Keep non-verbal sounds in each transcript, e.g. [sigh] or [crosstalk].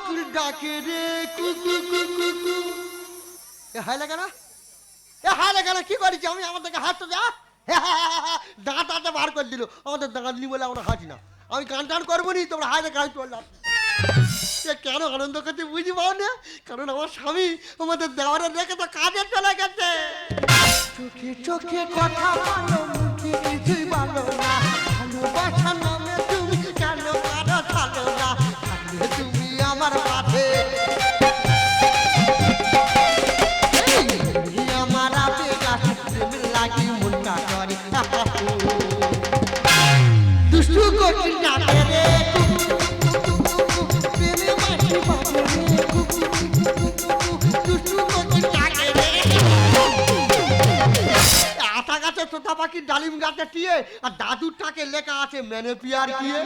কোকিল ডাকে রে কুকু কুকু কু এ হাই লাগে এ হাই লাগে কি করেছি আমি? আমার থেকে হাসতে যা দাঁত দাঁতে বার করে দিল। আমাদের দাঁত নি বলে আমরা হাসি না। আমি গান টান করব নি তোমরা হাই গান এ কেন আনন্দ করতে বুঝি পাও না? কারণ আমার স্বামী আমাদের দেওয়ারে রেখে তো কাজে চলে গেছে। চোখে চোখে কথা বলো, মুখে কিছুই বলো না। আর দাদুরটাকে লেখা আছে মেনে পিয়ার কিয়ে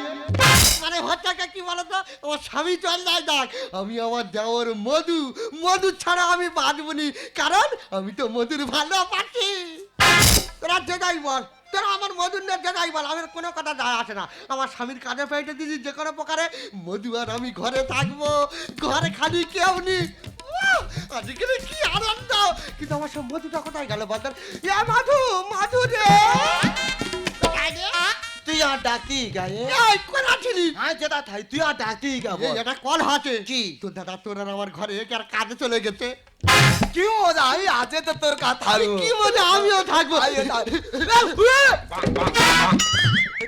মানে হচ্ছে কি বলতো? আমার স্বামী চল ডাক আমি আমার দেওয়ার মধু। মধু ছাড়া আমি কারণ আমি তো মধুর ভালো পাচ্ছি তোরা যেটাই বল। তোরা আমার মধুর নিয়ে যেটাই বল। আমার কোনো কথা যায় আসে না। আমার স্বামীর কাজে পেটে দিদি যে কোনো প্রকারে। মধু আর আমি ঘরে থাকব। ঘরে খালি কেউ নি আজকে কি আনন্দ। কিন্তু আমার সব মধুটা কোথায় গেল বল এ মাধু মধু রে? ডাকতি গায়ে? এই হ্যাঁ যেটা থাই তুই আর ডাকতি গা এই একটা কল হাতে কি? তোর দাদা তোর আর আমার ঘরে কাজে চলে গেছে। কি মজা আমি আছে তো তোর কথা। কি বলে আমিও থাকব।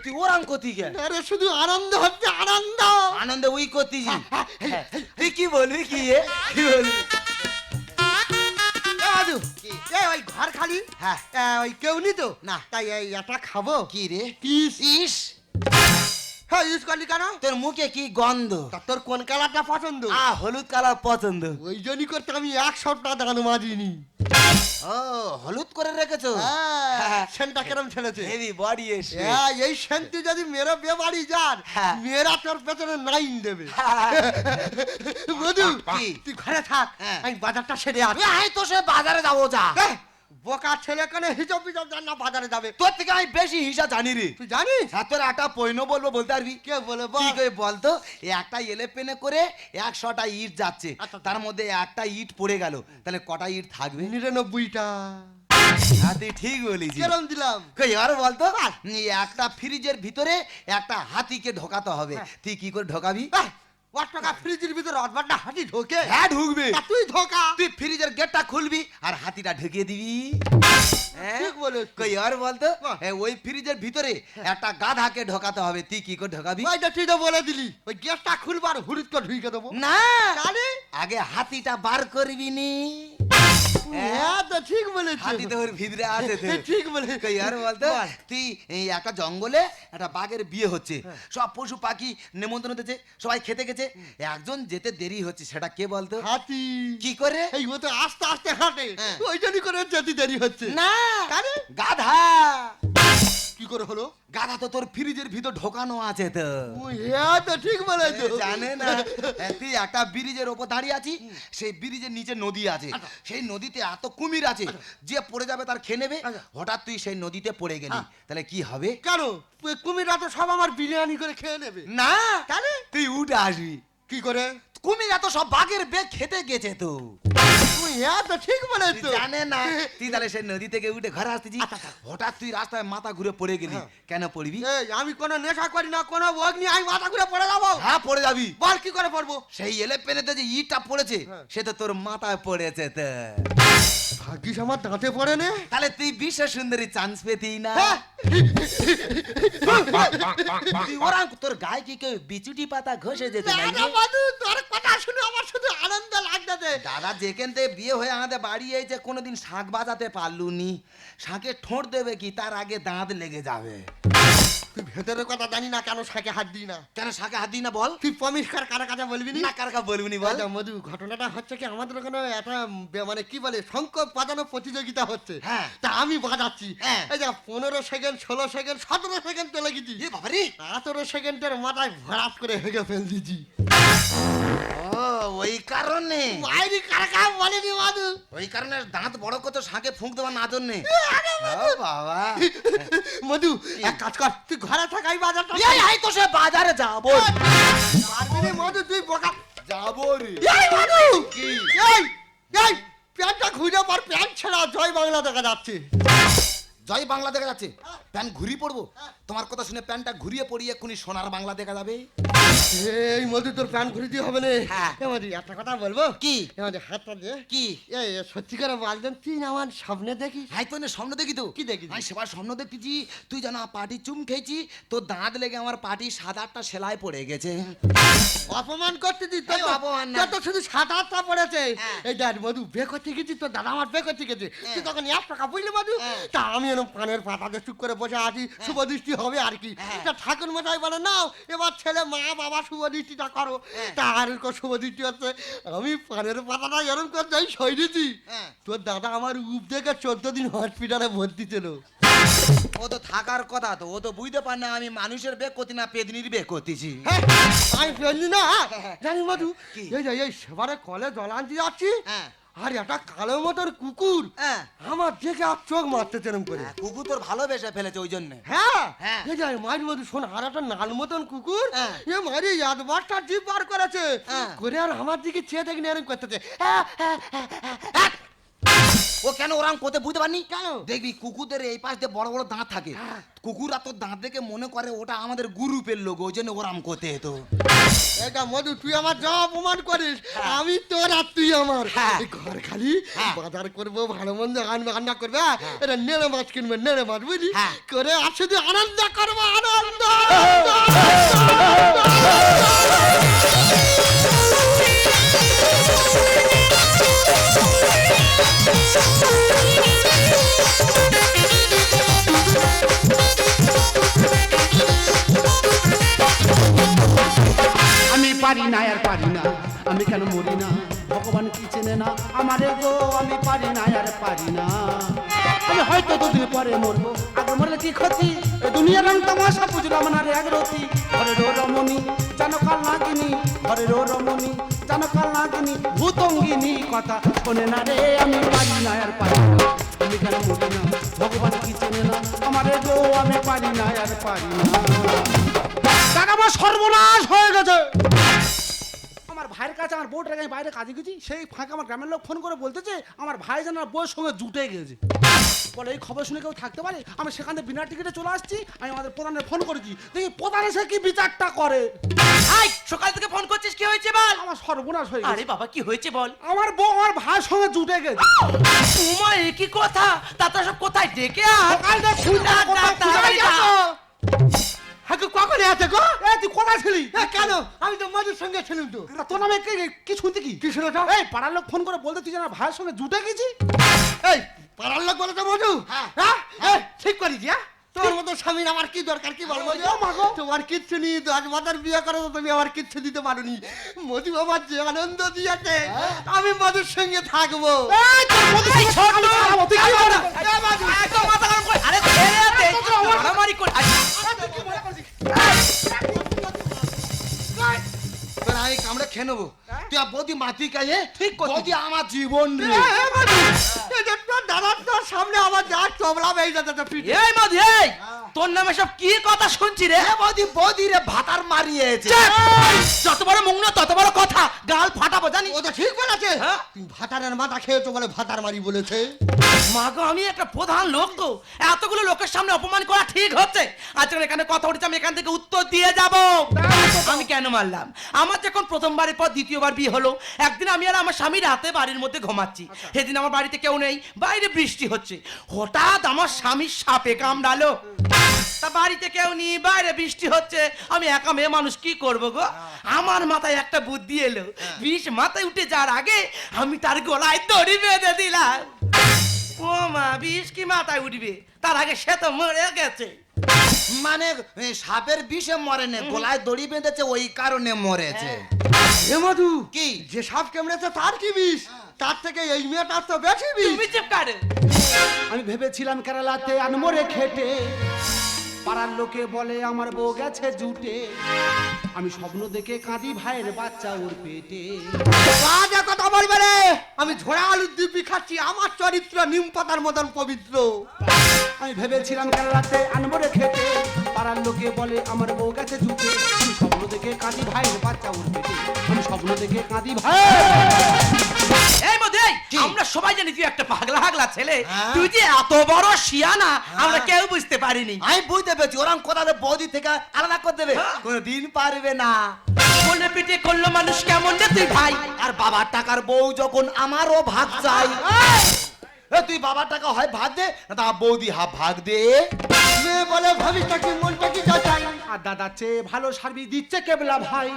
তুই ওরাম কতি গে আরে শুধু আনন্দ হচ্ছে আনন্দ। আনন্দ ওই করতি তুই কি বলবি কি? কি বলবি? এ ওই ঘর খালি? হ্যাঁ। ওই কেউ নি তো? না। তাই এই এটা খাব? কি রে? ইস। ইস? হ্যাঁ ইউজ করলি কেন? তোর মুখে কি গন্ধ? তা তোর কোন কালারটা পছন্দ? আ হলুদ কালার পছন্দ। ওই জন্যই করতে আমি এক সপ্তাহ দাঁড়ানো মাজিনি। ও হলুদ করে রেখেছো? হ্যাঁ [laughs] সেনটা কেরম ছেড়েছে? হেভি বডি এসে। হ্যাঁ, এই শান্তি যদি মেয়েরা বিয়ে বাড়ি যান হ্যাঁ। মেয়েরা তোর পেছনে নাইন দেবে। [laughs] মধু তুই ঘরে থাক। আমি বাজারটা সেরে আসি তো সে বাজারে যাব যা। বোকা ছেলে কেন হিসাব বিজাব জান না বাজারে যাবে। তোর থেকে আমি বেশি হিসাব জানি রে। তুই জানিস? হ্যাঁ তোর একটা পৈন বলব বলতে পারবি? কে বলে কি বল করে বলতো একটা এলেপেনে করে একশোটা ইট যাচ্ছে। আচ্ছা। তার মধ্যে একটা ইট পড়ে গেল। তাহলে কটা ইট থাকবে? নিরানব্বইটা। হ্যাঁ তুই ঠিক বলেছিস। কেরম দিলাম। কই আর বলতো একটা ফ্রিজের ভিতরে একটা হাতিকে ঢোকাতে হবে। হ্যাঁ। তুই কি করে ঢোকাবি? এহ, ওর টাকা ফ্রিজের ভিতরে ঢোকে। হ্যাঁ ঢুকবে। তা তুই ধোকা তুই ফ্রিজের গেটটা খুলবি আর হাতিটা ঢুকিয়ে দিবি। হ্যাঁ? ঠিক বলেছ কই আর বলতো? ওই ফ্রিজের ভিতরে একটা গাধাকে ঢোকাতে হবে। তুই কি করে ঢোকাবি? ওইটা তুই তো বলে দিলি ওই খুলবার হুড়িত করে ঢুকে দেবো। না। আগে হাতিটা বার করবি নি। হ্যাঁ তো ঠিক বলেছিস। হাতি তো ওর ভিতরে আছে ঠিক বলে আর বলতো তুই একটা জঙ্গলে একটা বাঘের বিয়ে হচ্ছে। হ্যাঁ। সব পশু পাখি নেমন্তন্ন হতেছে সবাই খেতে গেছে। একজন যেতে দেরি হচ্ছে সেটা কে বলতো? হাতি। কি করে? এই ও তো আস্তে আস্তে হাঁটে। হ্যাঁ। ওই জন্য করে যেতে দেরি হচ্ছে। না। গাধা। কি করে হলো? গাধা তো তোর ফ্রিজের ভিতর ঢোকানো আছে তো। হ্যাঁ তো ঠিক বলেছ। জানে না তুই একটা ব্রিজের ওপর দাঁড়িয়ে আছিস সেই ব্রিজের নিচে নদী আছে। আচ্ছা। সেই নদীতে এত কুমির আছে যে পড়ে যাবে তার খেয়ে নেবে। আচ্ছা। হঠাৎ তুই সেই নদীতে পড়ে গেলি। তাহলে কি হবে? কেন? কুমিররা তো সব আমার বিরিয়ানি করে খেয়ে নেবে। না। তাহলে তুই উঠে আসবি। কি করে? কুমিরা তো সব বাঘের বেগ খেতে গেছে তো। তুই হ্যাঁ তো ঠিক তুই জানে না। তুই তাহলে সেই নদী থেকে উঠে ঘরে আসতেছি আচ্ছা, আচ্ছা। হঠাৎ তুই রাস্তায় মাথা ঘুরে পড়ে গেলি। হ্যাঁ। কেন পড়বি? এই আমি কোনো নেশা করি না কোনো অগ্নি আমি মাথা ঘুরে পড়ে যাব। হ্যাঁ পড়ে যাবি। বল কি করে পড়ব? সেই এলে পেনেতে যে ইটা পড়েছে হ্যাঁ। সে তো তোর মাথায় পড়েছে তো। ভাগ্যিস আমার দাঁতে পড়ে নে। তাহলে তুই বিশ্ব সুন্দরী চান্স পেতি না। হ্যাঁ। তোর গায়ে কি কেউ বিচুটি পাতা ঘষে যেতে না, নাকি না, বাদু, তোর কথা শুনে আমার শুধু আনন্দ লাগতেছে দাদা যেখান থেকে বিয়ে হয়ে আমাদের বাড়ি এসে কোনোদিন শাঁখ বাজাতে পারলুনি। শাঁখে ঠোঁট দেবে কি তার আগে দাঁত লেগে যাবে। তুই ভেতরের কথা জানি না কেন শাকে হাত দিই না? কেন শাঁখে হাত দিই না বল? তুই পমিষ্কার কারা কাছে বলবি না? কার কা বলবি বল। আচ্ছা, মধু ঘটনাটা হচ্ছে কি আমাদের ওখানে একটা মানে কি বলে শঙ্খ বাজানো প্রতিযোগিতা হচ্ছে। হ্যাঁ। তা আমি বাজাচ্ছি। হ্যাঁ। এই যে পনেরো সেকেন্ড ষোলো সেকেন্ড সতেরো সেকেন্ড চলে গেছি। বাবারে। সতেরো সেকেন্ডের মাথায় ভরাট করে হেগে ফেল দিছি ওই কারণে। বাইরে কারা কারা বলেনি মধু ওই কারণে দাঁত বড় কত শাঁখে ফুঁক দেওয়ার না জন্যে। বাবা। মধু এক কাজ কর তুই ঘরে থাক আমি বাজারটা এই আই তো সে বাজারে যাব। পারবি রে মধু তুই বোকা। যাব রে। এই মধু! কি? এই এই প্যান্টটা খুঁজে পর প্যান্ট ছেড়া জয় বাংলা দেখা যাচ্ছে। জয় বাংলা দেখা যাচ্ছে? প্যান্ট ঘুরিয়ে পড়ব? তোমার কথা শুনে প্যান্টটা ঘুরিয়ে পড়িয়ে এক্ষুনি সোনার বাংলা দেখা যাবে? এই মধু তোর প্যান্ট খুঁজতে হবে না হ্যাঁ। মধু একটা কথা বলব কি? মধু হাতটা দে কি এই সত্যি করে বলতেন তুই আমার স্বপ্নে দেখি তো স্বপ্ন দেখি তো কি? আমি সেবার স্বপ্ন তুই জানা পাটি চুম খেয়েছি তোর দাঁত লেগে আমার পাটি সাত আটটা সেলাই পড়ে গেছে অপমান করতে অপমান না। তো শুধু সাত আটটা পড়েছে হ্যাঁ। এই দেখ মধু বে করতে গেছি তোর দাদা আমার বে করতে গেছে তুই তখন এক টাকা বুঝলি মধু হ্যাঁ। তা আমি এরকম পানের পাতাতে চুপ করে বসে আছি শুভ দৃষ্টি হবে আর কি হ্যাঁ। তা ঠাকুর মশাই বলে নাও এবার ছেলে মা বাবা শুভ দৃষ্টিটা করো। হ্যাঁ। তা আর কো শুভ দৃষ্টি হচ্ছে আমি পানের পাতাটা এরকম করে যাই দিছি। হ্যাঁ। তোর দাদা আমার উপ দেখে চোদ্দ দিন হসপিটালে ভর্তি ছিল। ও তো থাকার কথা তো ও তো বুঝতে পার না আমি মানুষের বেগ করতি না পেদনির বেগ করতেছি হ্যাঁ, আমি ফেলছি না জানি মধু? এই সেবারে কলে জল আনতে যাচ্ছি। হ্যাঁ। আর একটা কালো মতোর কুকুর হ্যাঁ। আমার দেখে আর চোখ মারতে চেরম করে হ্যাঁ, কুকুর তোর ভালোবেসে ফেলেছে ওই জন্য হ্যাঁ হ্যাঁ। যে মাঝ শোন আর একটা নাল মতন কুকুর হ্যাঁ। এ মারি ইয়াদ বাসটা জিপ বার করেছে। করে আর আমার দিকে চেয়ে দেখি এরকম করতেছে হ্যাঁ, হ্যাঁ, হ্যাঁ। ও কেন ওরাম কোথায় বুঝতে পারনি কেন? দেখবি কুকুরদের এই পাশ দিয়ে বড় বড় দাঁত থাকে কুকুররা তোর দাঁত দেখে মনে করে ওটা আমাদের গ্রুপের লোক ওই জন্য ওরাম কোতে তো এটা মধু তুই আমার যা অপমান করিস আমি তোর আর তুই আমার হ্যাঁ। ঘর খালি হ্যাঁ। বাজার করব ভালো মন্দ আনবে রান্না করবে এটা নেড়ে মাছ কিনবে নেড়ে মাছ বুঝলি হ্যাঁ। করে আর শুধু আনন্দ করব আনন্দ আমি পারি না, আর পারি না। আমি কেন মরি না? ভগবান কি চেনে না? আমারে গো, আমি পারি না, আর পারি না। আমি হয়তো দুদিন পরে মরবো কি ক্ষতি এই দুনিয়ার রং তামাশা বুঝলাম না রে এক রতি। ঘরের ও রমণী যেন কাল নাগিনী ঘরের ও রমণী যেন কাল নাগিনী, ভূতঙ্গিনী, কথা শোনে না রে আমি পারি না আর পারি না। আমি কেন মরি না? ভগবান কি চেনে না? আমারে গো, আমি পারি না আর পারি না। সর্বনাশ হয়ে গেছে। আমার ভাইয়ের কাছে আমার বউটার আমি বাইরে কাজে গেছি সেই ফাঁকে আমার গ্রামের লোক ফোন করে বলতেছে আমার ভাই যেন বউয়ের সঙ্গে জুটে গেছে। বলে এই খবর শুনে কেউ থাকতে পারে? আমি সেখান থেকে বিনা টিকিটে চলে আসছি আমি আমাদের প্রধানের ফোন করেছি। দেখি প্রধান এসে কি বিচারটা করে? আই সকাল থেকে ফোন করছিস কি হয়েছে বল? আমার সর্বনাশ হয়ে আরে গেছে। বাবা কি হয়েছে বল? আমার বউ আমার ভাইয়ের সঙ্গে জুটে গেছে। উমা এ কি কথা? তাতা সব কোথায়? ডেকে আন। সকাল থেকে কখন আছে গো? এ তুই কোথায় ছিলি? কেন? আমি তো মধুর সঙ্গে ছিলাম তো। তোর নামে কি- শুনতে কি? কি এই পাড়ার লোক ফোন করে বলতে তুই যেন ভাইয়ের সঙ্গে জুটে গেছি। এই পাড়ার লোক বলে তো হ্যাঁ। হ্যাঁ? ঠিক হ্যাঁ? তোমার মতো স্বামীর আমার কি দরকার কি বলব তোমার কিচ্ছু নেই দশ বছর বিয়ে করে তো তুমি আমার কিচ্ছু দিতে পারোনি। মধু আমার যে আনন্দ দিয়েছে আমি মধুর সঙ্গে থাকব। তোর আরে আমি কামড়ে খেয়ে নেব। তুই বৌদি মাতি কাজে ঠিক। বৌদি আমার জীবন যে তোর সামনে আমার যা চবলা বেয়ে যাচ্ছে পিঠে এই মধু এই! তোর নামে সব কি কথা শুনছি রে? এ বৌদি বৌদি রে ভাতার মারিয়েছে। যত বড় মুখ না তত বড় কথা। গাল ফাটাবো জানি ও তো ঠিক বলেছে। হ্যাঁ? তুমি ভাতারের মাথা খেয়েছো বলে ভাতার মারি বলেছে। মাগো আমি একটা প্রধান লোক তো। এতগুলো লোকের সামনে অপমান করা ঠিক হচ্ছে। আজকে এখানে কথা উঠেছে আমি এখান থেকে উত্তর দিয়ে যাব। আমি কেন মারলাম? আমার যখন প্রথমবারের পর দ্বিতীয়বার বিয়ে হলো একদিন আমি আর আমার স্বামী রাতে বাড়ির মধ্যে ঘুমাচ্ছি। সেদিন আমার বাড়িতে কেউ নেই বাইরে বৃষ্টি হচ্ছে। হঠাৎ আমার স্বামীর সাপে কামড়ালো। তা বাড়িতে কেউ নেই বাইরে বৃষ্টি হচ্ছে। আমি একা মেয়ে মানুষ কি করব গো? আমার মাথায় একটা বুদ্ধি এলো। বিষ মাথায় উঠে যাওয়ার আগে আমি তার গলায় দড়ি বেঁধে দিলাম। ও মা বিষ কি মাথায় উঠবে? তার আগে সে তো মরে গেছে। মানে সাপের বিষে মরে নে গলায় দড়ি বেঁধেছে ওই কারণে মরেছে। হে মধু কি? যে সাপ কেমড়েছে তার কি বিষ? তার থেকে এই মেয়েটার তো বেশি বিষ। তুমি চুপ কাটে আমি ভেবেছিলাম কেরালাতে আনমরে খেটে। পাড়ার লোকে বলে আমার বউ গেছে জুটে। আমি স্বপ্ন দেখে কাঁদি ভাইয়ের বাচ্চা ওর পেটে। বাজে কথা বলবে রে। আমি ঝোড়া আলুর দিব্যি খাচ্ছি আমার চরিত্র নিম পাতার মতন পবিত্র। আমি ভেবেছিলাম কেরালাতে আনমরে খেটে। পাড়ার লোকে বলে আমার বউ গেছে জুটে। আমি স্বপ্ন দেখে কাঁদি ভাইয়ের বাচ্চা ওর পেটে। আমি স্বপ্ন দেখে কাঁদি ভাই এই মধ্যে কি? আমরা সবাই জানি তুই একটা পাগলা হাগলা ছেলে। হ্যাঁ। তুই যে এত বড় শিয়ানা আমরা কেউ বুঝতে পারিনি। আমি বুঝতে পেরেছি ওরম কথা বৌদি থেকে আলাদা করে দেবে। হ্যাঁ। কোনদিন পারবে না। পিঠে করল মানুষ কেমন রে তুই ভাই। আর বাবার টাকার বউ যখন আমারও ভাগ চাই। তুই বাবার টাকা হয় ভাগ দে না তা বৌদি হাফ ভাগ দে। বলে ভাবিটা কি মনটা আর দাদা চেয়ে ভালো সার্ভিস দিচ্ছে কেবলা ভাই।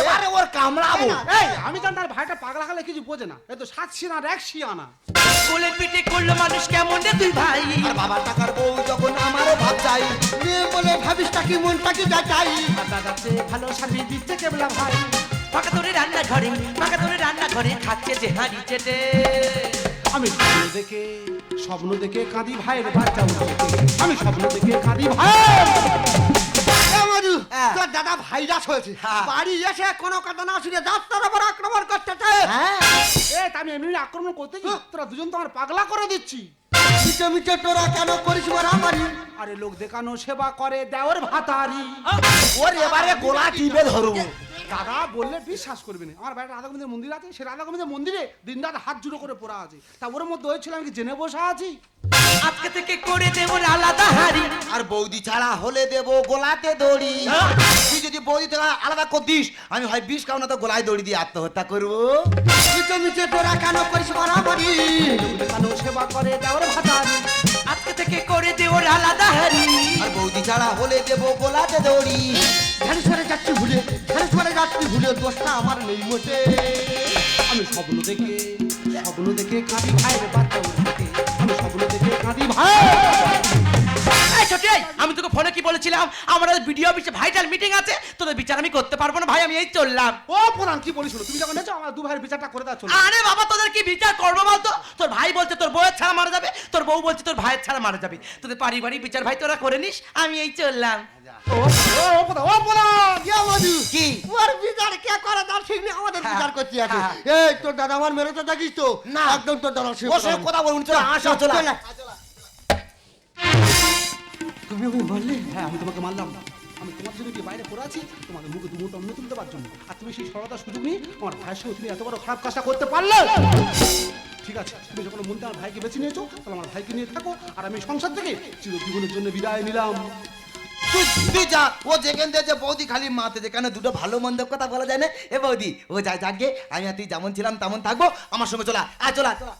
এবারে ওর কামড়াবো। এই আমি জানি তার ভাইটা পাগলা খালে কিছু বোঝে না। এ তো সাত সিনার এক শিয়ানা বলে পিঠে করল মানুষ কেমন রে তুই ভাই? আর বাবার টাকার বউ যখন আমারও ভাগ চাই মেয়ে বলে ভাবিসটা কি মনটা কি যাচাই আর দাদা চেয়ে ভালো সার্ভিস দিচ্ছে কেবলা ভাই। পাকা তোরে রান্না ঘরে পাকা তোরে রান্না ঘরে খাচ্ছে যে হাঁড়ি চেটে। আমি স্বপ্ন দেখে স্বপ্ন দেখে কাঁদি ভাইয়ের বাচ্চা উঠে আমি স্বপ্ন দেখে কাঁদি ভাই ভাইরাস হয়েছে। হ্যাঁ। বাড়ি এসে কোনো কথা না শুনে যাত্রার উপর আক্রমণ করতেছে। হ্যাঁ। এ তা আমি এমনি আক্রমণ করতে করতেছি তোরা দুজন তো আমার পাগলা করে দিচ্ছি। মিটে মিটে তোরা কেন করিস মারামারি? আরে লোক দেখানো সেবা করে দেওয়ার ভাতারি। ওর এবারে গোলা টিপে ধরবো। দাদা বললে বিশ্বাস করবে না। আমার বাড়িতে রাধা গোবিন্দের মন্দির আছে সে রাধা গোবিন্দের মন্দিরে দিন রাত হাত জুড়ো করে পড়া আছে। তা ওর মধ্যে হয়েছিল আমি কি জেনে বসা আছি? আজকে থেকে করে দেবো আলাদা হাড়ি। আর বৌদি ছাড়া হলে দেব গোলাতে দড়ি। তুই যদি বৌদি থেকে আলাদা করে দিস আমি হয় বিষ খাও না তো গোলায় দড়ি দিয়ে আত্মহত্যা করব। মিটে মিটে তোরা কেন করিস লোক দেখানো সেবা করে দেওয়ার ভাতারি। আজকে থেকে করে দেবো আলাদা হাড়ি। আর বৌদি ছাড়া হলে দেব গোলাতে দড়ি। ধ্যানেশ্বরে যাচ্ছি ভুলে ধ্যানেশ্বরে যাচ্ছি ভুলে দোষটা আমার নেই মোটে। আমি স্বপ্ন দেখে স্বপ্ন দেখে কাঁদি খাই বাচ্চা। উঠে বলেছিলাম আমাদের ভিডিও অফিসে ভাইটাল মিটিং আছে তোদের বিচার আমি করতে পারব না ভাই আমি এই চললাম। ও পুরান কি বলিস তুমি যখন এসো আমার দু ভাইয়ের বিচারটা করে দাও চলো। আরে বাবা তোদের কি বিচার করব বলতো? তোর ভাই বলছে তোর বউয়ের ছাড়া মারা যাবে তোর বউ বলছে তোর ভাইয়ের ছাড়া মারা যাবে। তোদের পারিবারিক বিচার ভাই তোরা করে নিস আমি এই চললাম। ও ও ও ও পুরা ইয়া মধু কি? ওর বিচার কে করে তার ঠিক নেই আমাদের বিচার করতে আছে। এই তোর দাদা আমার মেরেছে দেখিস তো? না। একদম তোর দাদা সে কথা বলুন চলো আসো চলে। তুমি ওকে বললে হ্যাঁ আমি তোমাকে মানলাম আমি তোমার জন্য কি বাইরে পড়ে আছি তোমাদের মুখে দু মুঠো অন্ন তুলতে পারছ না। আর তুমি সেই সরলতার সুযোগ নিয়ে আমার ভাইয়ের সঙ্গে তুমি এত বড় খারাপ কাজটা করতে পারলে? ঠিক আছে তুমি যখন মনটা আমার ভাইকে বেছে নিয়েছো তাহলে আমার ভাইকে নিয়ে থাকো আর আমি সংসার থেকে চিরজীবনের জন্য বিদায় নিলাম। তুই যা ও যেখান থেকে যে বৌদি খালি মাতে যেখানে দুটো ভালো মন্দ কথা বলা যায় না? এ বৌদি ও যা যাকে আমি আর তুই যেমন ছিলাম তেমন থাকব। আমার সঙ্গে চলা আয় চলা চলা।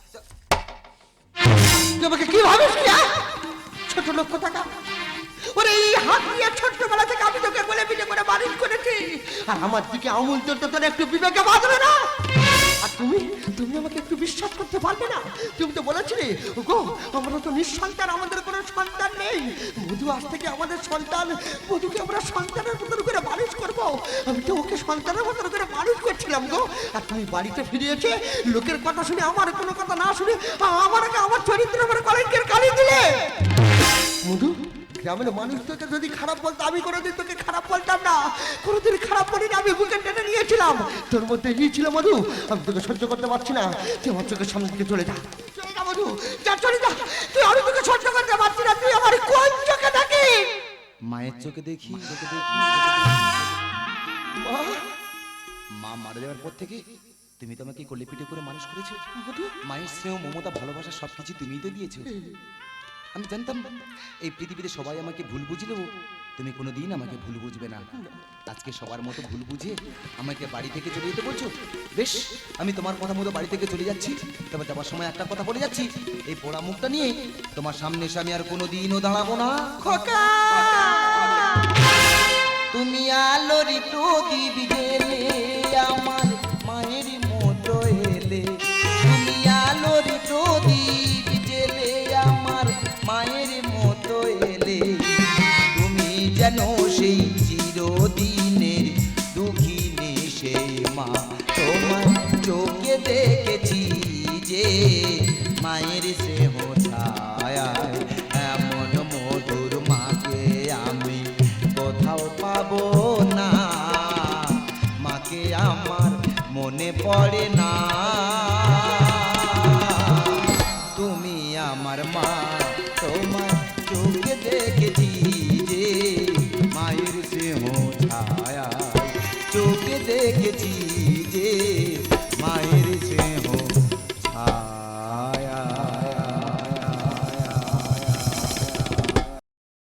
তুই কি ভাবিস হ্যাঁ? ছোট লোক টাকা ওরে, এই হাত দিয়ে ছোট্টবেলা থেকে আমি তোকে বলে পিঠে করে মানুষ করেছি। আর আমার দিকে আমুল তো তোর একটু বিবেকে বাঁধবে না। আর তুমি তুমি আমাকে একটু বিশ্বাস করতে পারবে না। তুমি তো বলেছিলে গো আমরা তো নিঃসন্তান, আমাদের কোনো সন্তান নেই। মধু আজ থেকে আমাদের সন্তান। মধুকে আমরা সন্তানের মতন করে মানুষ করব। আমি তো ওকে সন্তানের মতন করে মানুষ করছিলাম গো। আর তুমি বাড়িতে ফিরে এসে লোকের কথা শুনে আমার কোনো কথা না শুনে আমার আগে আমার চরিত্রের উপরে কলঙ্কের কালি দিলে। মধু গ্রামের মানুষ তোকে যদি খারাপ বলতো আমি কোনোদিন তোকে খারাপ বলতাম না। কোনোদিন খারাপ বলি না আমি বুকে টেনে নিয়েছিলাম। তোর মধ্যে ই ছিল মধু। আমি তোকে সহ্য করতে পারছি না। তুই আমার চোখের সামনে থেকে চলে যা। চলে যা মধু। যা চলে যা। তুই আমি তোকে সহ্য করতে পারছি না। তুই আমার কোন চোখে দেখি মায়ের চোখে দেখি। চোখে দেখি মা মারা যাওয়ার পর থেকে তুমি তো আমাকে কোলে পিঠে করে মানুষ করেছ। মায়ের স্নেহ মমতা ভালোবাসা সবকিছু তুমিই তো দিয়েছ। আমি জানতাম, এই পৃথিবীতে সবাই আমাকে ভুল বুঝলেও তুমি কোনোদিন আমাকে ভুল বুঝবে না। আজকে সবার মতো ভুল বুঝে আমাকে বাড়ি থেকে চলে যেতে বলছো? বেশ, আমি তোমার কথা মতো বাড়ি থেকে চলে যাচ্ছি। তবে যাওয়ার সময় একটা কথা বলে যাচ্ছি। এই পোড়া মুখটা নিয়ে তোমার সামনে এসে আমি আর কোনোদিনও দাঁড়াবো না। তুমি আলোরি প্রদীপ গেলে পড়ে না